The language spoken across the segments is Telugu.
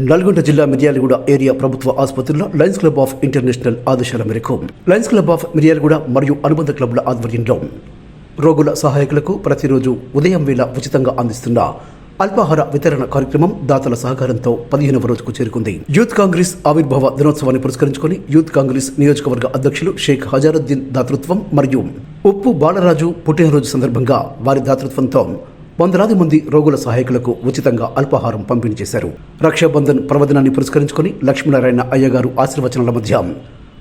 నల్గొండ జిల్లా మిర్యాలగూడ ఏరియా ప్రభుత్వ ఆసుపత్రిలో లయన్స్ క్లబ్ ఆఫ్ ఇంటర్నేషనల్ ఆదేశాల మేరకు లయన్స్ క్లబ్ ఆఫ్ మిర్యాలగూడ మరియు అనుబంధ క్లబ్ల ఆధ్వర్యంలో రోగుల సహాయకులకు ప్రతిరోజు ఉదయం వేళ ఉచితంగా అందిస్తున్న అల్పాహార వితరణ కార్యక్రమం దాతల సహకారంతో పదిహేనవ రోజుకు చేరుకుంది. యూత్ కాంగ్రెస్ ఆవిర్భావ దినోత్సవాన్ని పురస్కరించుకొని యూత్ కాంగ్రెస్ నియోజకవర్గ అధ్యక్షులు షేక్ హజారుద్దీన్ దాతృత్వం మరియు ఉప్పు బాలరాజు పుట్టినరోజు సందర్భంగా వారి దాతృత్వంతో వందలాది మంది రోగుల సహాయకులకు ఉచితంగా అల్పాహారం పంపిణీ చేశారు. రక్షాబంధన్ పర్వదినాన్ని పురస్కరించుకొని లక్ష్మీనారాయణ అయ్యగారు ఆశీర్వచనాల మధ్య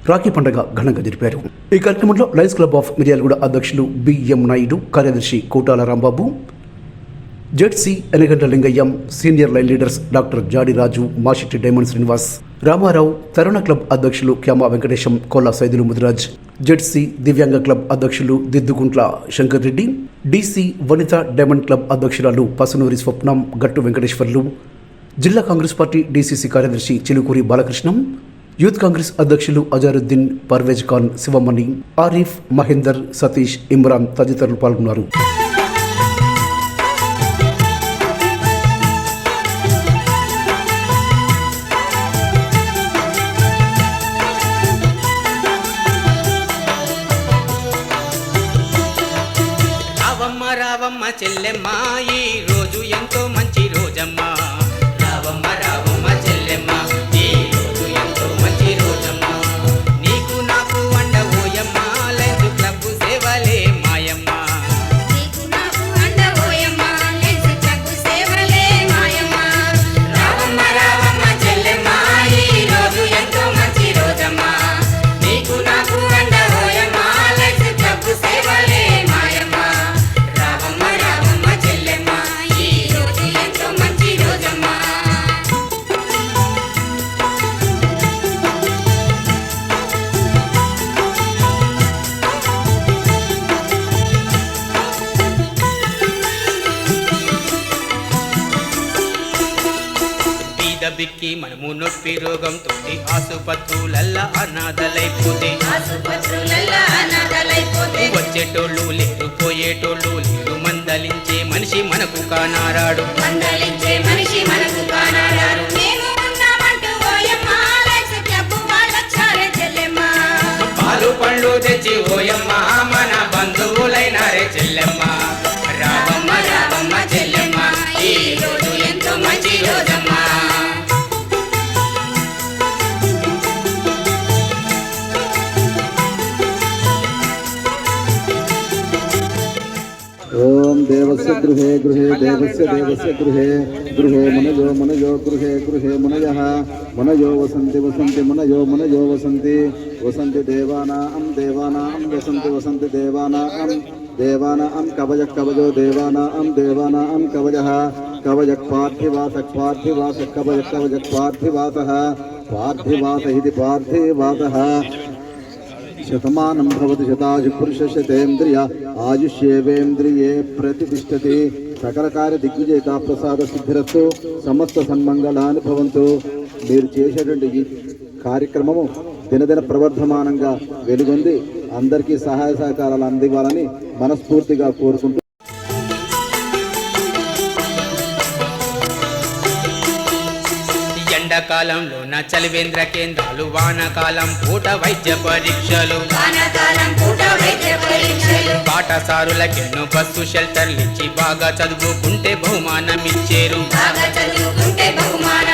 రాఖీ పండుగ ఘనంగా జరిపారు. ఈ కార్యక్రమంలో లయన్స్ క్లబ్ ఆఫ్ మిర్యాలగూడ అధ్యక్షులు బిఎం నాయుడు కార్యదర్శి Kotala Rambabu Z C Enaganta Lingayyam senior lion leaders doctor Jadi Raju Mashetti diamond Srinivas Ramarao Taruna club అధ్యక్షులు Kyama Venkatesham Kolla Saidulu Mudiraj Z C Divyanga club అధ్యక్షులు Diddugunta Shankar Reddy D C Vanita diamond club అధ్యక్షురాలు పసునూరి స్వప్నం గట్టు వెంకటేశ్వర్లు జిల్లా కాంగ్రెస్ పార్టీ డీసీసీ కార్యదర్శి చిలుకూరి బాలకృష్ణం యూత్ కాంగ్రెస్ అధ్యక్షులు అజారుద్దీన్ పర్వేజ్ ఖాన్ శివమణి ఆరిఫ్ మహేందర్ సతీష్ ఇమ్రాన్ తదితరులు పాల్గొన్నారు. மெல்ல மாய బిక్కి మనము నొప్పి రోగంతో ఆసుపత్రులల్లా అనాథలైపోతే. ఆసుపత్రులల్లా అనాథలైపోతే. వచ్చేటోళ్ళు లేరు పోయేటోళ్ళు లేరు మందలించే మనిషి మనకు కానారాడు. మందలించే మనిషి మనకు పాలు పండ్లు తెచ్చి गृह देवस्य देवस्य गृह गृह मनजो मनजो गृहे गृहे मनयः। मनयो वसन्ति वसन्ति मनयो मनयो वसन्ति। वसन्ति देवानां देवानां वसन्ति वसन्ति देवानां। देवानां कवयः कवयो देवानां देवानां कवयः। कवयक्पार्थिवासः पार्थिवासः कवज कवयक्पार्थिवासः पार्थिवास। इति पार्थिवासः। शतमानं भवति शतायुः पुरुषशतेन्द्रिय आयुष्येवेन्द्रिये प्रतिष्ठति। శతాజు పురుష దిగ్విజేత ప్రసాద సిద్ధిరస్తు సమస్త సన్మంగళాన్ని భవంతు మీరు చేసేటువంటి ఈ కార్యక్రమము దినదిన ప్రవర్ధమానంగా వెలుగొంది. అందరికీ సహాయ సహకారాలు అందివ్వాలని మనస్ఫూర్తిగా కోరుకుంటూ ఎండాకాలంలో నా చలివేంద్ర కేంద్రాలు వానాకాలం పూట వైద్య పరీక్షలు. వానాకాలం పూట వైద్య పరీక్షలు. పాఠశారులకెన్నో బస్సు షెల్టర్లు ఇచ్చి బాగా చదువుకుంటే బహుమానం ఇచ్చేరు బాగా చదువుకుంటే బహుమానం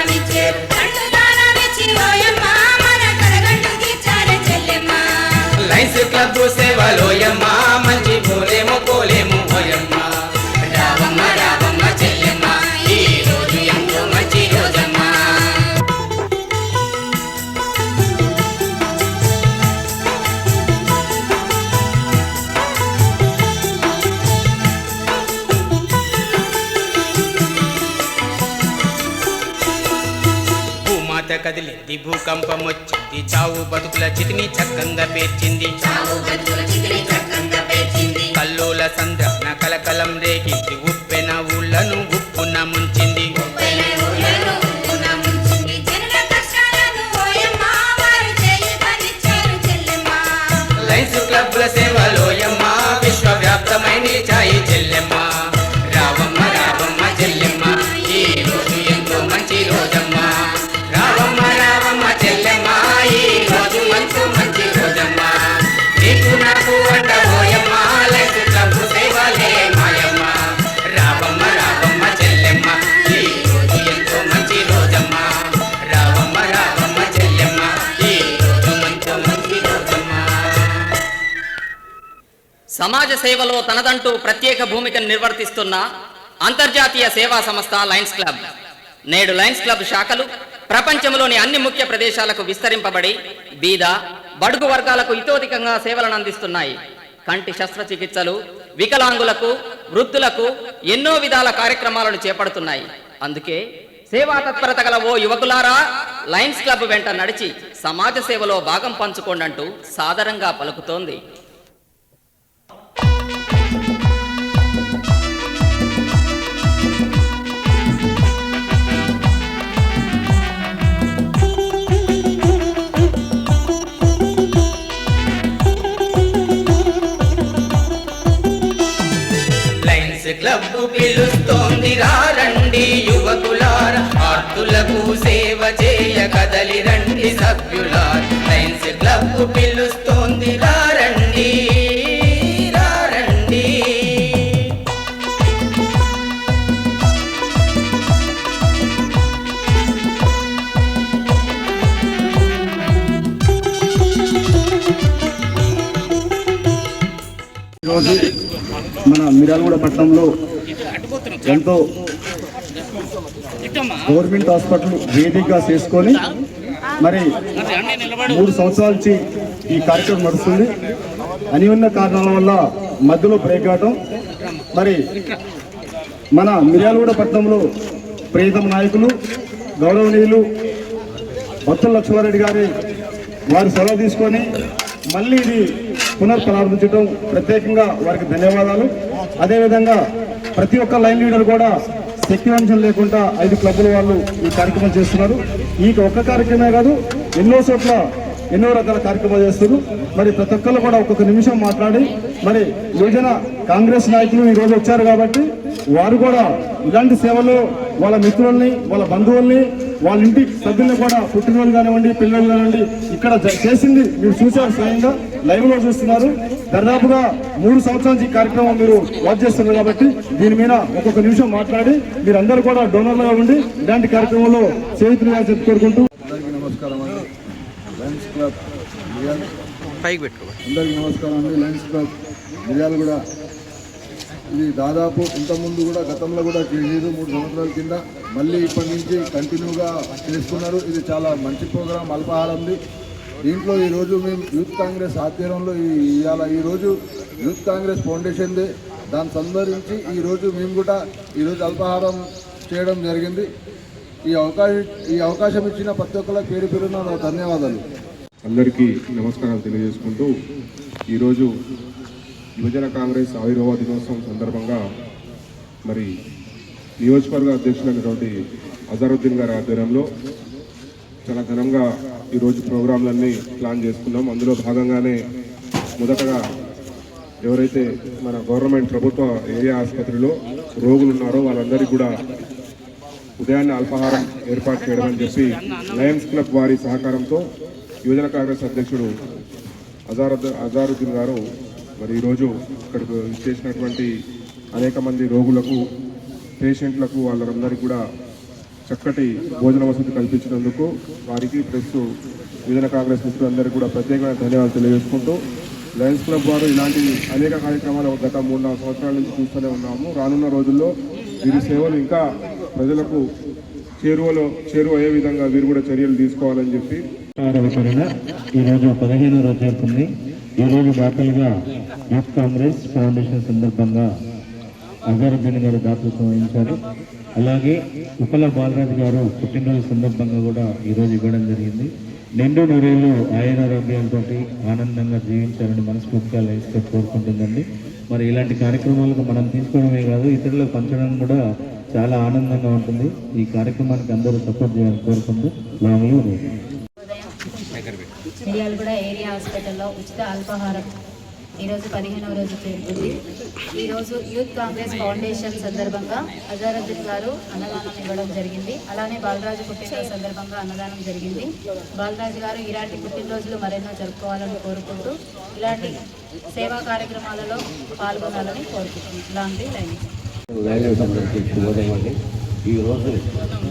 కదిలింది భూకంపం వచ్చింది చావు బతుకుల చితిని చక్కంగా పేర్చింది. చావు బతుకుల చితిని చక్కంగా పేర్చింది. కల్లోల సంద్రాన కలకలం రేగింది. ఉప్పెన ఊళ్ళను సమాజ సేవలో తనదంటూ ప్రత్యేక భూమికను నిర్వర్తిస్తున్న అంతర్జాతీయ సేవా సంస్థ లయన్స్ క్లబ్. నేడు లయన్స్ క్లబ్ శాఖలు ప్రపంచంలోని అన్ని ముఖ్య ప్రదేశాలకు విస్తరింపబడి బీద బడుగు వర్గాలకు ఇతోధికంగా సేవలను అందిస్తున్నాయి. కంటి శస్త్రచికిత్సలు వికలాంగులకు వృద్ధులకు ఎన్నో విధాల కార్యక్రమాలను చేపడుతున్నాయి. అందుకే సేవా తత్పరత గల ఓ యువకులారా లయన్స్ క్లబ్ వెంట నడిచి సమాజ సేవలో భాగం పంచుకోండి అంటూ సాదరంగా పలుకుతోంది. లయన్స్ క్లబ్ పిలుస్తోంది. రండి యువకులార ఆర్తులకు సేవ చేయ కదలి రండి సభ్యులార్. సైన్స్ క్లబ్ పిలుస్తోంది. మిరాలగూడ మిర్యాలగూడ పట్టణంలో ఎంతో గవర్నమెంట్ హాస్పిటల్ వేదికగా చేసుకొని మరి మూడు సంవత్సరాల నుంచి ఈ కార్యక్రమం నడుస్తుంది. అనివన్న కారణాల వల్ల మధ్యలో బ్రేక్ అవటం మరి మన మిర్యాలగూడ పట్టణంలో ప్రియతమ నాయకులు గౌరవనీయులు భక్తుల లక్ష్మారెడ్డి గారి వారి సెలవు తీసుకొని మళ్ళీ ఇది పునఃప్రారంభించడం ప్రత్యేకంగా వారికి ధన్యవాదాలు. అదేవిధంగా ప్రతి ఒక్క లైన్ లీడర్ కూడా శక్తివంచం లేకుండా ఐదు క్లబ్బుల వాళ్ళు ఈ కార్యక్రమం చేస్తున్నారు. ఈ ఒక్క కార్యక్రమే కాదు ఎన్నో చోట్ల ఎన్నో రకాల కార్యక్రమాలు చేస్తారు మరి ప్రతి ఒక్కరు కూడా ఒక్కొక్క నిమిషం మాట్లాడి మరి యువజన కాంగ్రెస్ నాయకులు ఈ రోజు వచ్చారు కాబట్టి వారు కూడా ఇలాంటి సేవలు వాళ్ళ మిత్రుల్ని వాళ్ళ బంధువుల్ని వాళ్ళ ఇంటి సభ్యుల్ని కూడా పుట్టినరోజు కానివ్వండి పిల్లలు కానివ్వండి ఇక్కడ జ- చేసింది మీరు చూశారు స్వయంగా. లైవ్లో చూస్తున్నారు. దాదాపుగా మూడు సంవత్సరాల నుంచి ఈ కార్యక్రమం మీరు వాచ్ చేస్తున్నారు కాబట్టి దీని మీద ఒక్కొక్క నిమిషం మాట్లాడి మీరు అందరూ కూడా డోనర్లుగా ఉండి ఇలాంటి కార్యక్రమంలో చేతులుగా చెప్పి కోరుకుంటూ అందరికీ నమస్కారం అండి. లయన్స్ క్లబ్ మిర్యాల పైకి పెట్టుకో. అందరికీ నమస్కారం అండి. లయన్స్ క్లబ్ మిర్యాల కూడా. ఇది దాదాపు ఇంతకుముందు కూడా గతంలో కూడా చేసేది మూడు సంవత్సరాల కింద. మళ్ళీ ఇప్పటి నుంచి కంటిన్యూగా చేస్తున్నారు. ఇది చాలా మంచి ప్రోగ్రాం. అల్పాహారంది. దీంట్లో ఈరోజు మేము యూత్ కాంగ్రెస్ ఆధ్వర్యంలో ఇవాళ ఈరోజు యూత్ కాంగ్రెస్ ఫౌండేషన్దే దాన్ని సందర్శించి ఈరోజు మేము కూడా ఈరోజు అల్పాహారం చేయడం జరిగింది. ఈ అవకాశం ఈ అవకాశం ఇచ్చిన ప్రతి ఒక్కరికి పేరు పేరున ధన్యవాదాలు. అందరికీ నమస్కారాలు తెలియజేసుకుంటూ ఈరోజు యువజన కాంగ్రెస్ ఆవిర్భావ దినోత్సవం సందర్భంగా మరి నియోజకవర్గ అధ్యక్షులైనటువంటి అజరుద్దీన్ గారి ఆధ్వర్యంలో చాలా ఘనంగా ఈరోజు ప్రోగ్రాంలన్నీ ప్లాన్ చేసుకున్నాం. అందులో భాగంగానే మొదటగా ఎవరైతే మన గవర్నమెంట్ ప్రభుత్వ ఏరియా ఆసుపత్రిలో రోగులు ఉన్నారో వాళ్ళందరికీ కూడా ఉదయాన్నే అల్పాహారం ఏర్పాటు చేయడం అని చెప్పి లయన్స్ క్లబ్ వారి సహకారంతో యువజన కాంగ్రెస్ అధ్యక్షుడు అజారుద్ అజారుద్దీన్ గారు మరి ఈరోజు ఇక్కడికి చేసినటువంటి అనేక మంది రోగులకు పేషెంట్లకు వాళ్ళందరికీ కూడా చక్కటి భోజన వసతి కల్పించినందుకు వారికి ప్లస్ యువజన కాంగ్రెస్ మిత్రులందరికీ కూడా ప్రత్యేకమైన ధన్యవాదాలు తెలియజేసుకుంటూ లయన్స్ క్లబ్ వారు ఇలాంటి అనేక కార్యక్రమాలు గత మూడు నాలుగు సంవత్సరాల నుంచి చూస్తూనే ఉన్నాము. రానున్న రోజుల్లో వీరి సేవలు ఇంకా ప్రజలకు చేరువలో చేరువ అయ్యే విధంగా వీరు కూడా చర్యలు తీసుకోవాలని చెప్పి ఈరోజు పదిహేను రోజు జరుగుతుంది. ఈరోజు దాఖలుగా యూత్ కాంగ్రెస్ ఫౌండేషన్ సందర్భంగా అజరుద్దీన్ గారు దాతృత్వం వహించారు. అలాగే ఉప్పల బాలరాజు గారు పుట్టినరోజు సందర్భంగా కూడా ఈరోజు ఇవ్వడం జరిగింది. నిండు నూరేళ్ళు ఆరోగ్యంతో ఆనందంగా జీవించాలని మనస్ఫూర్తిగా లైఫ్తో కోరుకుంటుందండి. మరి ఇలాంటి కార్యక్రమాలకు మనం తీసుకోవడమే కాదు ఇతరులకు పంచడం కూడా చాలా ఆనందంగా ఉంటుంది. ఈ కార్యక్రమానికి అందరూ సపోర్ట్ చేయాలని కోరుకుంటూ ఏరియా హాస్పిటల్లో ఉచిత అల్పాహారం ఈరోజు పదిహేనవ రోజు జరుగుతుంది ఈరోజు యూత్ కాంగ్రెస్ ఫౌండేషన్ సందర్భంగా అజారుద్దీన్ గారు అన్నదానం ఇవ్వడం జరిగింది. అలానే బాలరాజు పుట్టినరోజు సందర్భంగా అన్నదానం జరిగింది. బాలరాజు గారు ఇలాంటి పుట్టినరోజులు మరెన్నో జరుపుకోవాలని కోరుకుంటూ ఇలాంటి సేవా కార్యక్రమాలలో పాల్గొనాలని కోరుకుంటున్నాం. ఇలాంటి లైన్. ఈరోజు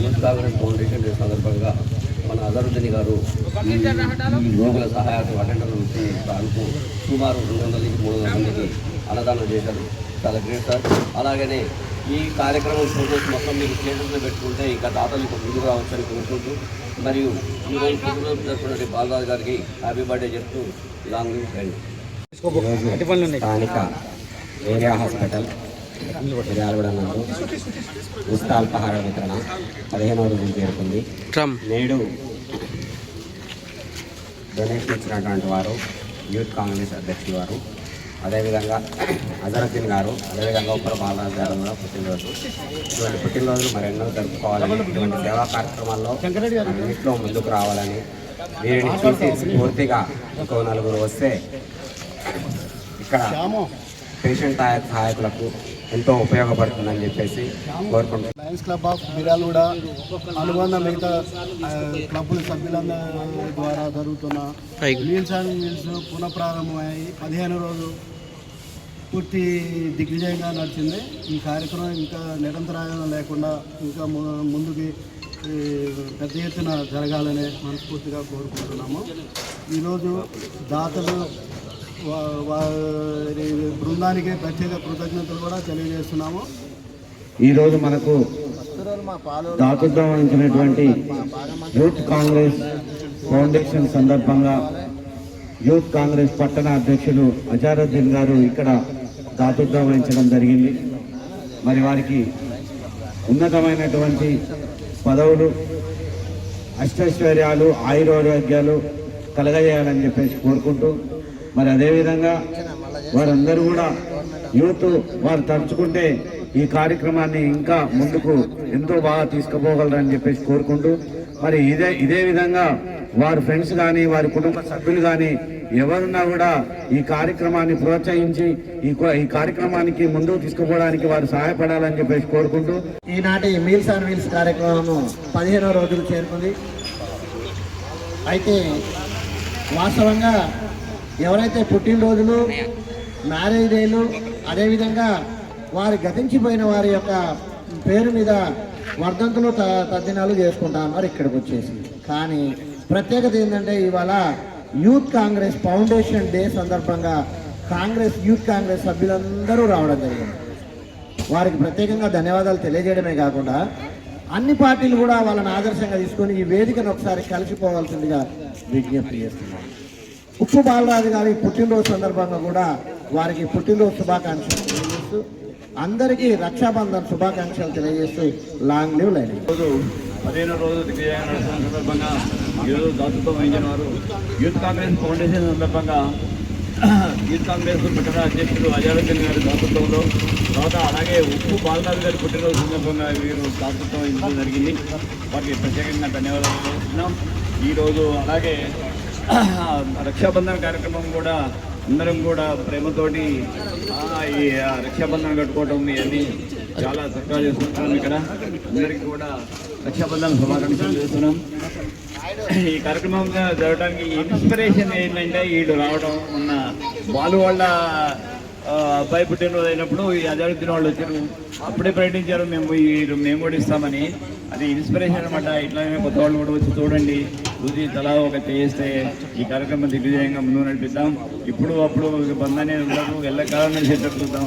యూత్ కాంగ్రెస్ ఫౌండేషన్ సందర్భంగా మన అజరుద్దీన్ గారు ఈ రోగుల సహాయార్థం అటెండర్ నుంచి తాలూకు సుమారు రెండు వందల నుంచి మూడు వందల మందికి అన్నదానం చేశారు. చాలా గ్రేట్ సార్. అలాగనే ఈ కార్యక్రమం ఫోటోస్ మొత్తం మీరు స్టేటస్లో పెట్టుకుంటే ఇంకా దాతలు ఇంకా ముందుకు రావచ్చని కోరుకుంటూ మరియు ఈరోజు పుట్టినరోజు జరుపుకున్న బాలరాజు గారికి హ్యాపీ బర్త్డే చెప్తూ లాంగ్ లీవ్ స్థానిక ఏరియా హాస్పిటల్ మిర్యాలగూడ నందు ఉచిత అల్పాహార వితరణ. పదిహేనవ రోజు చేరుకుంది నేడు డొనేషన్ ఇచ్చినటువంటి వారు యూత్ కాంగ్రెస్ అధ్యక్షులు వారు. అదేవిధంగా అజరుద్దీన్ గారు అదేవిధంగా ఉప్పర బాలరాజు గారు కూడా పుట్టినరోజు. ఇటువంటి పుట్టినరోజులు మరెన్నో జరుపుకోవాలని ఇటువంటి సేవా కార్యక్రమాల్లో అన్నింటిలో ముందుకు రావాలని వీరిని చూసి స్ఫూర్తిగా ఇంకో నలుగురు వస్తే ఇక్కడ పేషెంట్ సహాయ- సహాయకులకు ఎంతో ఉపయోగపడుతుందని చెప్పేసి కోరుకుంటున్నాను లయన్స్ క్లబ్ ఆఫ్ మిరాలగూడ అనుబంధ మిగతా క్లబ్బుల సభ్యులందరి ద్వారా జరుగుతున్న మీల్స్ అండ్ మీల్స్ పునఃప్రారంభమయ్యాయి పదిహేను రోజు పూర్తి దిగ్విజయంగా నడిచింది. ఈ కార్యక్రమం ఇంకా నిరంతరాయం లేకుండా ఇంకా ముందుకి పెద్ద ఎత్తున జరగాలని మనస్ఫూర్తిగా కోరుకుంటున్నాము. ఈరోజు దాతలు వారి బృందానికి ప్రత్యేక కృతజ్ఞతలు కూడా తెలియజేస్తున్నాము. ఈరోజు మనకు దాతృత్వం వహించినటువంటి యూత్ కాంగ్రెస్ ఫౌండేషన్ సందర్భంగా యూత్ కాంగ్రెస్ పట్టణ అధ్యక్షులు అజారుద్దీన్ గారు ఇక్కడ దాతృత్వం వహించడం జరిగింది. మరి వారికి ఉన్నతమైనటువంటి పదవులు అష్టైశ్వర్యాలు ఆయురారోగ్యాలు కలగజేయాలని చెప్పేసి కోరుకుంటూ మరి అదేవిధంగా వారందరూ కూడా యూత్ వారు తలుచుకుంటే ఈ కార్యక్రమాన్ని ఇంకా ముందుకు ఎంతో బాగా తీసుకుపోగలరని చెప్పేసి కోరుకుంటూ మరి ఇదే ఇదే విధంగా వారి ఫ్రెండ్స్ కానీ వారి కుటుంబ సభ్యులు కానీ ఎవరున్నా కూడా ఈ కార్యక్రమాన్ని ప్రోత్సహించి ఈ ఈ కార్యక్రమానికి ముందుకు తీసుకుపోవడానికి వారు సహాయపడాలని చెప్పేసి కోరుకుంటూ. ఈనాటి మీల్స్ అండ్ మీల్స్ కార్యక్రమం పదిహేనో రోజులు చేరుకుంది. అయితే వాస్తవంగా ఎవరైతే పుట్టినరోజులు మ్యారేజ్ డేలు అదేవిధంగా వారి గతించిపోయిన వారి యొక్క పేరు మీద వర్ధంతులు త తద్దినాలు చేసుకుంటా ఇక్కడికి వచ్చేసి. కానీ ప్రత్యేకత ఏంటంటే ఇవాళ యూత్ కాంగ్రెస్ ఫౌండేషన్ డే సందర్భంగా కాంగ్రెస్ యూత్ కాంగ్రెస్ సభ్యులందరూ రావడం జరిగింది. వారికి ప్రత్యేకంగా ధన్యవాదాలు తెలియజేయడమే కాకుండా అన్ని పార్టీలు కూడా వాళ్ళని ఆదర్శంగా తీసుకొని ఈ వేదికను ఒకసారి కలిసిపోవాల్సిందిగా విజ్ఞప్తి చేస్తున్నాను. ఉప్పు బాలరాజు గారి పుట్టినరోజు సందర్భంగా కూడా వారికి పుట్టినరోజు శుభాకాంక్షలు తెలియజేస్తూ అందరికీ రక్షాబంధన్ శుభాకాంక్షలు తెలియజేస్తూ లాంగ్ లీవ్ లైన్ రోజు పదిహేను రోజు దిగ్విజయం సందర్భంగా ఈరోజు దాతృత్వం వహించిన వారు యూత్ కాంగ్రెస్ ఫౌండేషన్ సందర్భంగా యూత్ కాంగ్రెస్ పట్టణ అధ్యక్షుడు అజారుద్దీన్ గారి దాతృత్వంలో తర్వాత అలాగే ఉప్పు బాలరాజు గారి పుట్టినరోజు సందర్భంగా వీరు దాతృత్వం వహించడం జరిగింది. వారికి ప్రత్యేకంగా ధన్యవాదాలు ఈరోజు అలాగే రక్షాబంధన్ కార్యక్రమం కూడా అందరం కూడా ప్రేమతోటి ఈ ఆ, కట్టుకోవటం ఇవన్నీ చాలా చక్కగా చేసుకుంటున్నాం ఇక్కడ. అందరికీ కూడా రక్షాబంధన సమాకాంక్షలు చేస్తున్నాం. ఈ కార్యక్రమం జరగడానికి ఇన్స్పిరేషన్ ఏంటంటే వీళ్ళు రావడం ఉన్న బాలు వాళ్ళ అబ్బాయి పుట్టినరోజు అయినప్పుడు ఈ అజారుద్దీన్ వాళ్ళు వచ్చారు. అప్పుడే ప్రకటించారు మేము మేము కూడా ఇస్తామని. అది ఇన్స్పిరేషన్ అనమాట ఇట్లానే కొత్త వాళ్ళు కూడా వచ్చి చూడండి. చూసి తలా ఒక చేస్తే ఈ కార్యక్రమం దిగ్విజయంగా ముందు నడిపిద్దాం. ఇప్పుడు అప్పుడు బంధాన్ని ఉండదు. ఎల్లకాలం నడిచేటట్టు చూద్దాం.